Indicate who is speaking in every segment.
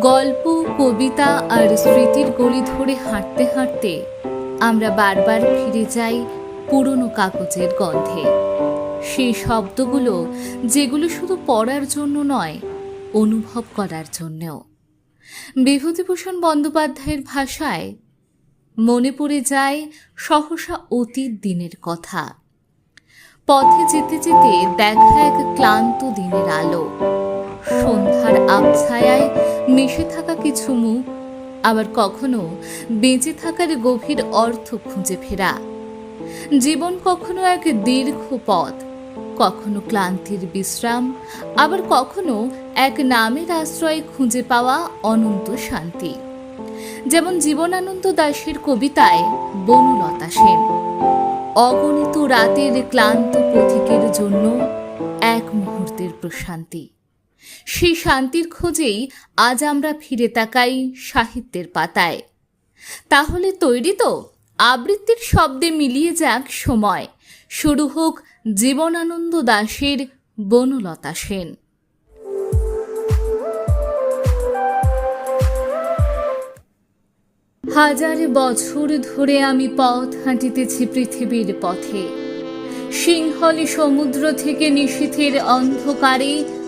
Speaker 1: গল্প, কবিতা আর স্মৃতির গলি ধরে হাঁটতে হাঁটতে আমরা বারবার ফিরে যাই পুরনো কাগজের গন্ধে। সেই শব্দগুলো, যেগুলো শুধু পড়ার জন্য নয়, অনুভব করার জন্যও। বিভূতিভূষণ বন্দ্যোপাধ্যায়ের ভাষায় মনে পড়ে যায় সহসা অতীত দিনের কথা। পথে যেতে যেতে দেখা এক ক্লান্ত দিনের আলো। সন্ধ্যার আবছায়ায় মিশে থাকা কিছু মুখ, আবার কখনো বেঁচে থাকার গভীর অর্থ খুঁজে ফেরা। জীবন কখনো এক দীর্ঘ পথ, কখনো ক্লান্তির বিশ্রাম, আবার কখনো এক নামের আশ্রয় খুঁজে পাওয়া অনন্ত শান্তি। যেমন জীবনানন্দ দাশের কবিতায় বনলতা সেন, অগণিত রাতের ক্লান্ত পথিকের জন্য এক মুহূর্তের প্রশান্তি। সেই শান্তির খোঁজেই আজ আমরা ফিরে তাকাই সাহিত্যের পাতায়। তাহলে তৈরি তো? আবৃত্তির শব্দে মিলিয়ে যাক সময়। শুরু হোক জীবনানন্দ দাশের বনলতা সেন। হাজার বছর ধরে আমি পথ হাঁটিতেছি পৃথিবীর পথে। সিংহলে সমুদ্র থেকে নিশীথের অন্ধকারে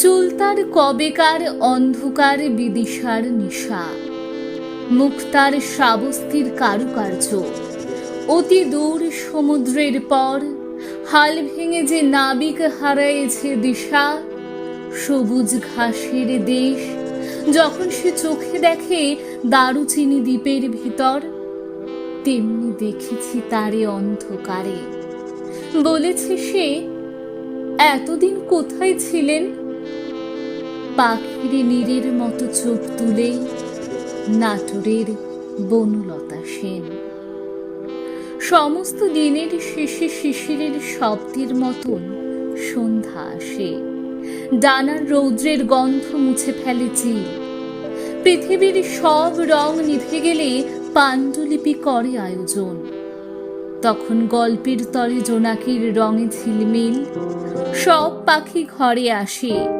Speaker 1: চুল তার কবেকার অন্ধকার বিদিশার নিশা। মুক্তার শ্রাবস্তির কারুকার্য। অতি দূর সমুদ্রের পর, হাল ভেঙে যে নাবিক হারাইছে দিশা, সবুজ ঘাসের দেশ, যখন সে চোখে দেখে দারুচিনি দ্বীপের ভিতর, তেমনি দেখেছি তারে অন্ধকারে। বলেছে সে, এতদিন কোথায় ছিলেন? পাখির নীরের মতো চোখ তুলে নাটোরের বনলতা সেন। সমস্ত দিনের শেষে শিশিরের শব্দের মতন সন্ধ্যা আসে। ডানার রৌদ্রের গন্ধ মুছে ফেলে চিল পৃথিবীর সব রং নিভে গেলে পাণ্ডুলিপি করে আয়োজন। তখন গল্পের তরে জোনাকির রঙে ঝিলমিল, সব পাখি ঘরে আসে।